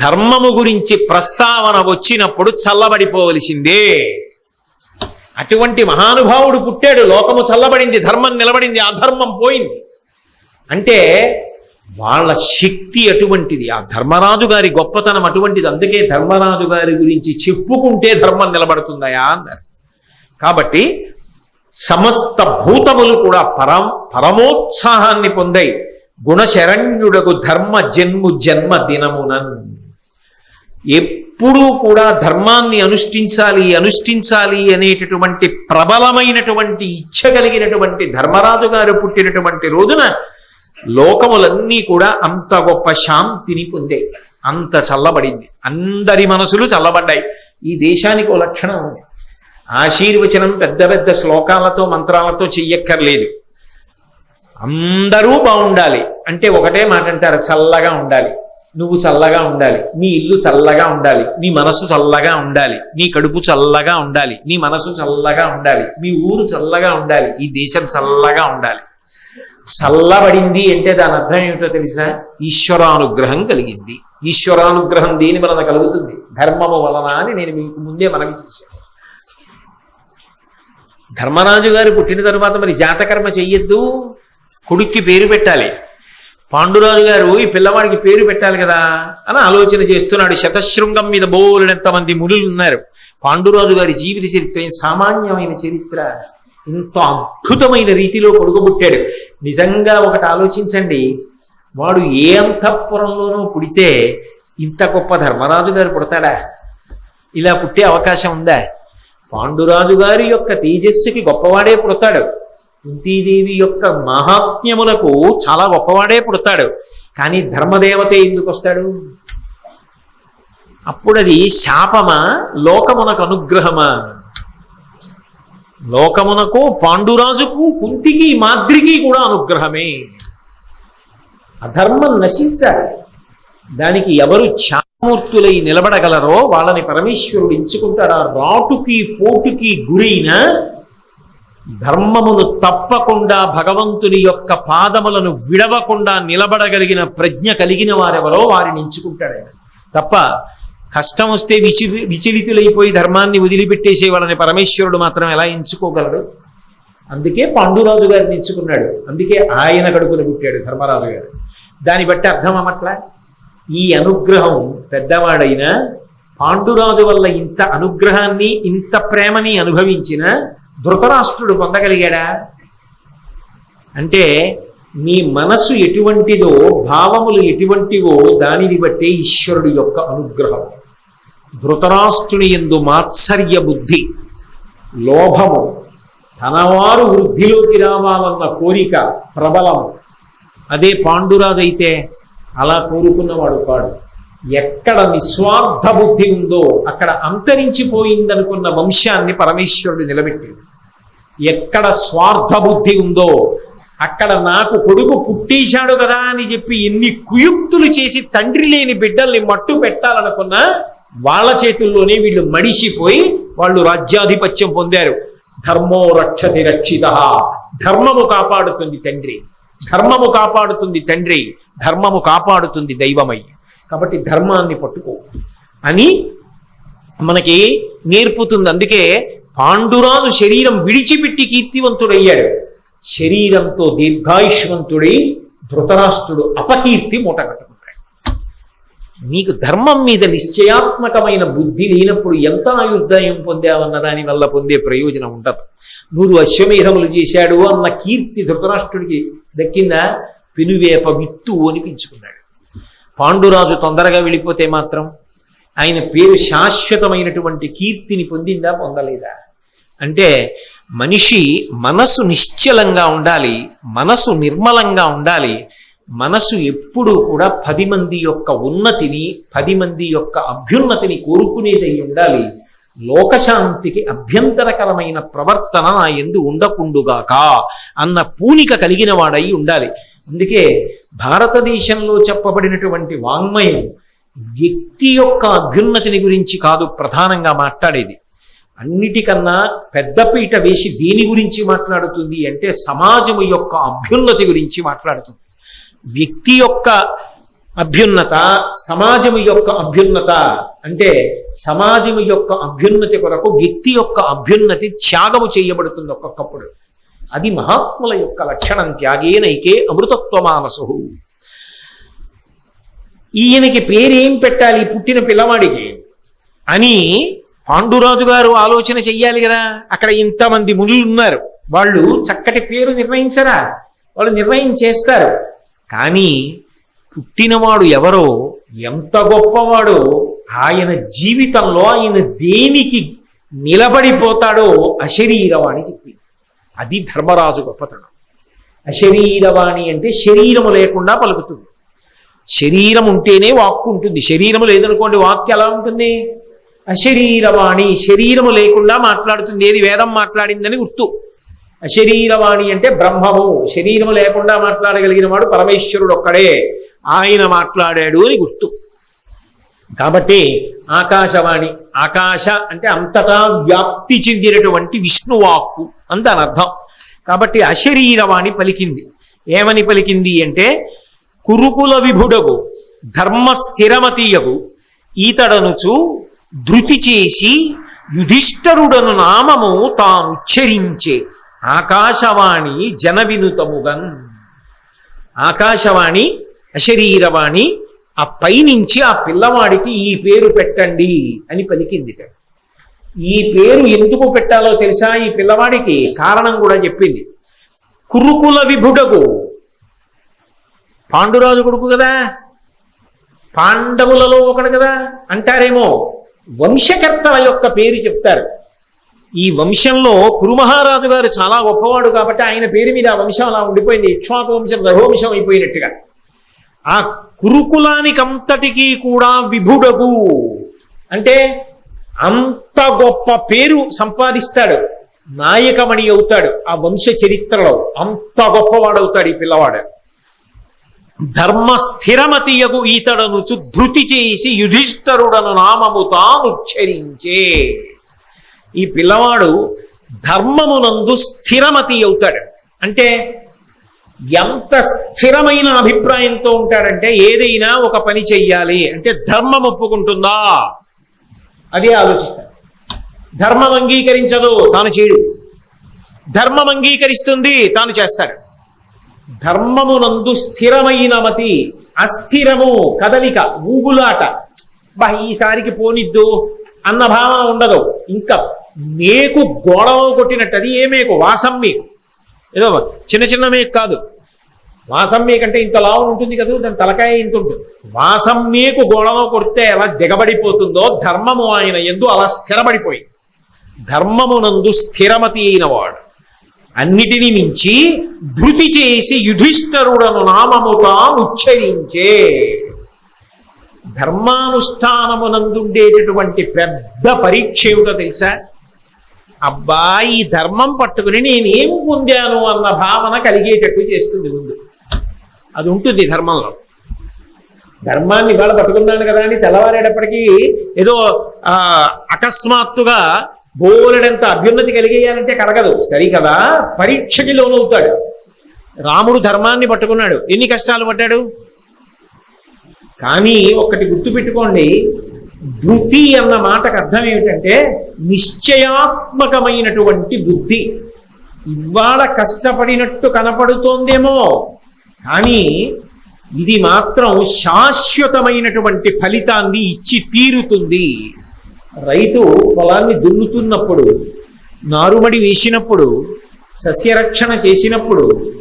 ధర్మము గురించి ప్రస్తావన వచ్చినప్పుడు చల్లబడిపోవలసిందే. అటువంటి మహానుభావుడు పుట్టాడు లోకము చల్లబడింది ధర్మం నిలబడింది అధర్మం పోయింది. అంటే వాళ్ళ శక్తి అటువంటిది ఆ ధర్మరాజు గారి గొప్పతనం అటువంటిది అందుకే ధర్మరాజు గారి గురించి చెప్పుకుంటే ధర్మం నిలబడుతుందయా అన్నారు. కాబట్టి సమస్త భూతములు కూడా పరం పరమోత్సాహాన్ని పొందాయి. గుణశరణ్యుడకు ధర్మ జన్ము జన్మ దినమునన్. ఎప్పుడూ కూడా ధర్మాన్ని అనుష్ఠించాలి అనుష్ఠించాలి అనేటటువంటి ప్రబలమైనటువంటి ఇచ్చ కలిగినటువంటి ధర్మరాజు గారు పుట్టినటువంటి రోజున లోకములన్నీ కూడా అంత గొప్ప శాంతిని పొందాయి. అంత చల్లబడింది. అందరి మనసులు చల్లబడ్డాయి. ఈ దేశానికి ఓ లక్షణం ఉంది. ఆశీర్వచనం పెద్ద పెద్ద శ్లోకాలతో మంత్రాలతో చెయ్యక్కర్లేదు. అందరూ బాగుండాలి. అంటే ఒకటే మాట అంటారు చల్లగా ఉండాలి. నువ్వు చల్లగా ఉండాలి. నీ ఇల్లు చల్లగా ఉండాలి. నీ మనసు చల్లగా ఉండాలి. నీ కడుపు చల్లగా ఉండాలి. నీ మనసు చల్లగా ఉండాలి. మీ ఊరు చల్లగా ఉండాలి. ఈ దేశం చల్లగా ఉండాలి. చల్లబడింది అంటే దాని అర్థం ఏమిటో తెలుసా? ఈశ్వరానుగ్రహం కలిగింది. ఈశ్వరానుగ్రహం దేని వలన కలుగుతుంది? ధర్మము వలన అని నేను మీకు ముందే మనవి చేశాను. ధర్మరాజు గారు పుట్టిన తరువాత మరి జాతకర్మ చెయ్యొద్దు? కొడుక్కి పేరు పెట్టాలి. పాండురాజు గారు ఈ పిల్లవాడికి పేరు పెట్టాలి కదా అని ఆలోచన చేస్తున్నాడు. శతశృంగం మీద బోలెడంత మంది మునులు ఉన్నారు. పాండురాజు గారి జీవిత చరిత్ర సామాన్యమైన చరిత్ర? ఇంత అద్భుతమైన రీతిలో కొడుకుబుట్టాడు నిజంగా ఒకటి ఆలోచించండి. వాడు ఏ అంతఃపురంలోనూ పుడితే ఇంత గొప్ప ధర్మరాజు గారు పుడతాడా? ఇలా పుట్టే అవకాశం ఉందా? పాండురాజు గారి యొక్క తేజస్సుకి గొప్పవాడే పుడతాడు. కుంతీదేవి యొక్క మహాత్మ్యములకు చాలా గొప్పవాడే పుడతాడు. కానీ ధర్మదేవతే ఎందుకు వస్తాడు? అప్పుడు అది శాపమా? లోకమునకు అనుగ్రహమా? లోకమునకు పాండురాజుకు కుంతికి మాద్రికి కూడా అనుగ్రహమే. అధర్మం నశించాలి. దానికి ఎవరు ఛామూర్తులై నిలబడగలరో వాళ్ళని పరమేశ్వరుడు ఎంచుకుంటాడు. ఆ రాటుకి పోటుకి గురైన ధర్మమును తప్పకుండా భగవంతుని యొక్క పాదములను విడవకుండా నిలబడగలిగిన ప్రజ్ఞ కలిగిన వారెవరో వారిని ఎంచుకుంటాడు తప్ప కష్టం వస్తే విచి విచలితులైపోయి ధర్మాన్ని వదిలిపెట్టేసే వాళ్ళని పరమేశ్వరుడు మాత్రం ఎలా ఎంచుకోగలడు? అందుకే పాండురాజు గారిని ఎంచుకున్నాడు. అందుకే ఆయన కడుపున పుట్టాడు ధర్మరాజు గారు. దాన్ని బట్టి అర్థం అమ్మట్లా ఈ అనుగ్రహం పెద్దవాడైన పాండురాజు వల్ల ఇంత అనుగ్రహాన్ని ఇంత ప్రేమని అనుభవించిన ధృతరాష్ట్రుడు పొందగలిగాడా? అంటే నీ మనసు ఎటువంటిదో భావములు ఎటువంటివో దానిని బట్టే ఈశ్వరుడి యొక్క అనుగ్రహం. ధృతరాష్ట్రుని ఎందు మాత్సర్య బుద్ధి లోభము తనవారు వృద్ధిలోకి రావాలన్న కోరిక ప్రబలము. అదే పాండురాజైతే అలా కోరుకున్నవాడు కాడు. ఎక్కడ నిస్వార్థ బుద్ధి ఉందో అక్కడ అంతరించిపోయిందనుకున్న వంశాన్ని పరమేశ్వరుడు నిలబెట్టాడు. ఎక్కడ స్వార్థ బుద్ధి ఉందో అక్కడ నాకు కొడుకు పుట్టేశాడు కదా అని చెప్పి ఎన్ని కుయుక్తులు చేసి తండ్రి లేని బిడ్డల్ని మట్టు పెట్టాలనుకున్నా వాళ్ళ చేతుల్లోనే వీళ్ళు మడిసిపోయి వాళ్ళు రాజ్యాధిపత్యం పొందారు. ధర్మో రక్షతి రక్షిత. ధర్మము కాపాడుతుంది తండ్రి. ధర్మము కాపాడుతుంది తండ్రి. ధర్మము కాపాడుతుంది దైవమై. కాబట్టి ధర్మాన్ని పట్టుకో అని మనకి నేర్పుతుంది. అందుకే పాండురాజు శరీరం విడిచిపెట్టి కీర్తివంతుడయ్యాడు. శరీరంతో దీర్ఘాయుష్మంతుడై ధృతరాష్ట్రుడు అపకీర్తి మూట కట్టుకుంటాడు. నీకు ధర్మం మీద నిశ్చయాత్మకమైన బుద్ధి లేనప్పుడు ఎంత ఆయుర్దాయం పొందావన్న దాని వల్ల పొందే ప్రయోజనం ఉండదు. నూరు అశ్వమేధములు చేశాడు అన్న కీర్తి ధృతరాష్ట్రుడికి దక్కిందా? పెనువేప విత్తు అనిపించుకున్నాడు పాండురాజు తొందరగా వెళ్ళిపోతే మాత్రం ఆయన పేరు శాశ్వతమైనటువంటి కీర్తిని పొందిందా పొందలేదా? అంటే మనిషి మనసు నిశ్చలంగా ఉండాలి మనసు నిర్మలంగా ఉండాలి మనసు ఎప్పుడూ కూడా పది మంది యొక్క ఉన్నతిని పది మంది యొక్క అభ్యున్నతిని కోరుకునేదై ఉండాలి. లోకశాంతికి అభ్యంతరకరమైన ప్రవర్తన నా ఎందు ఉండకుండుగాక అన్న పూనిక కలిగిన వాడై ఉండాలి. అందుకే భారతదేశంలో చెప్పబడినటువంటి వాంగ్మయం వ్యక్తి యొక్క అభ్యున్నతిని గురించి కాదు ప్రధానంగా మాట్లాడేది. అన్నిటికన్నా పెద్దపీట వేసి దేని గురించి మాట్లాడుతుంది అంటే సమాజము యొక్క అభ్యున్నతి గురించి మాట్లాడుతుంది. వ్యక్తి యొక్క అభ్యున్నత సమాజము యొక్క అభ్యున్నత అంటే సమాజము యొక్క అభ్యున్నతి కొరకు వ్యక్తి యొక్క అభ్యున్నతి త్యాగము చేయబడుతుంది ఒక్కొక్కప్పుడు. అది మహాత్ముల యొక్క లక్షణం త్యాగేనైకే అమృతత్వమానసు. ఈయనకి పేరేం పెట్టాలి పుట్టిన పిల్లవాడికి? అని పాండురాజు గారు ఆలోచన చెయ్యాలి కదా. అక్కడ ఇంతమంది మునులు ఉన్నారు. వాళ్ళు చక్కటి పేరు నిర్ణయించరా? వాళ్ళు నిర్ణయం చేస్తారు. కానీ పుట్టినవాడు ఎవరో ఎంత గొప్పవాడో ఆయన జీవితంలో ఆయన దేనికి నిలబడిపోతాడో అశరీరవాణి చెప్పింది అది ధర్మరాజు గొప్పతనం. అశరీరవాణి అంటే శరీరము లేకుండా పలుకుతుంది. శరీరం ఉంటేనే వాక్కు ఉంటుంది. శరీరము లేదనుకోండి వాక్య ఎలా ఉంటుంది? అశరీరవాణి శరీరము లేకుండా మాట్లాడుతుంది. ఏది వేదం మాట్లాడిందని గుర్తు. అశరీరవాణి అంటే బ్రహ్మము. శరీరము లేకుండా మాట్లాడగలిగిన వాడు పరమేశ్వరుడు ఒక్కడే. ఆయన మాట్లాడాడు అని గుర్తు. కాబట్టి ఆకాశవాణి ఆకాశ అంటే అంతటా వ్యాప్తి చెందినటువంటి విష్ణువాక్కు అని దాని అర్థం కాబట్టి అశరీరవాణి పలికింది. ఏమని పలికింది అంటే కురుకుల విభుడగు ధర్మ స్థిరమతీయగు ఈతడనుచు ధృతి చేసి యుధిష్ఠరుడను నామము తానుచ్చరించే ఆకాశవాణి జన వినుతముగన్ ఆకాశవాణి అశరీరవాణి ఆ పైనుంచి ఆ పిల్లవాడికి ఈ పేరు పెట్టండి అని పలికింది ఈ పేరు ఎందుకు పెట్టాలో తెలుసా? ఈ పిల్లవాడికి కారణం కూడా చెప్పింది. కురుకుల విభుడకు. పాండురాజు కొడుకు కదా? పాండవులలో ఒకడు కదా? అంటారేమో? వంశకర్తల యొక్క పేరు చెప్తారు. ఈ వంశంలో కురుమహారాజు గారు చాలా గొప్పవాడు కాబట్టి ఆయన పేరు మీద ఆ వంశం అలా ఉండిపోయింది. ఇక్ష్వాకు వంశం రఘువంశం అయిపోయినట్టుగా. ఆ కురుకులానికంతటికీ కూడా విభుడగు. అంటే అంత గొప్ప పేరు సంపాదిస్తాడు. నాయకమణి అవుతాడు ఆ వంశ చరిత్రలో. అంత గొప్పవాడు అవుతాడు ఈ పిల్లవాడు. ధర్మ స్థిరమతియగు ఈతడను ధృతి చేసి యుధిష్ఠరుడను నామము తానుచ్చరించే ఈ పిల్లవాడు ధర్మమునందు స్థిరమతి అవుతాడు. అంటే ఎంత స్థిరమైన అభిప్రాయంతో ఉంటాడంటే ఏదైనా ఒక పని చెయ్యాలి. అంటే ధర్మం ఒప్పుకుంటుందా? అదే ఆలోచిస్తాడు ధర్మం అంగీకరించదు తాను చేయడు. ధర్మం అంగీకరిస్తుంది తాను చేస్తాడు. ధర్మమునందు స్థిరమైన మతి అస్థిరము కదలిక ఊగులాట. బా ఈసారికి పోనిద్దు అన్న భావన ఉండదు. ఇంకా మేకు గోడవ కొట్టినట్టు అది ఏ మేకు? వాసం మీకు. ఏదో చిన్న చిన్న మేకు కాదు. వాసం మేకు ఇంత లావు ఉంటుంది కదా దాని తలకాయ ఇంత ఉంటుంది. వాసం మీకు గోడవ కొడితే ఎలా దిగబడిపోతుందో ధర్మము ఆయన ఎందు అలా స్థిరపడిపోయింది ధర్మమునందు స్థిరమతి అయిన వాడు అన్నిటిని మించి ధృతి చేసి యుధిష్ఠరుడను నామముగా ఉచ్చరించే ధర్మానుష్ఠానమునందుండేటటువంటి పెద్ద పరీక్ష ఏమిటో తెలుసా? అబ్బా ఈ ధర్మం పట్టుకుని నేనేం పొందాను అన్న భావన కలిగేటట్టు చేస్తుంది ముందు. అది ఉంటుంది ధర్మంలో. ధర్మాన్ని ఇవాళ పట్టుకున్నాను కదా అని తెల్లవారేటప్పటికీ ఏదో ఆ, అకస్మాత్తుగా బోలెడంత అభ్యున్నతి కలిగేయాలంటే కలగదు. సరికదా పరీక్షకి లోనవుతాడు. రాముడు ధర్మాన్ని పట్టుకున్నాడు. ఎన్ని కష్టాలు పడ్డాడు? కానీ ఒక్కటి గుర్తుపెట్టుకోండి. ధృతి అన్న మాటకు అర్థం ఏమిటంటే నిశ్చయాత్మకమైనటువంటి బుద్ధి. ఇవాళ కష్టపడినట్టు కనపడుతోందేమో కానీ ఇది మాత్రం శాశ్వతమైనటువంటి ఫలితాన్ని ఇచ్చి తీరుతుంది. రైతు పొలాన్ని దున్నుతున్నప్పుడు నారుమడి వేసినప్పుడు సస్యరక్షణ చేసినప్పుడు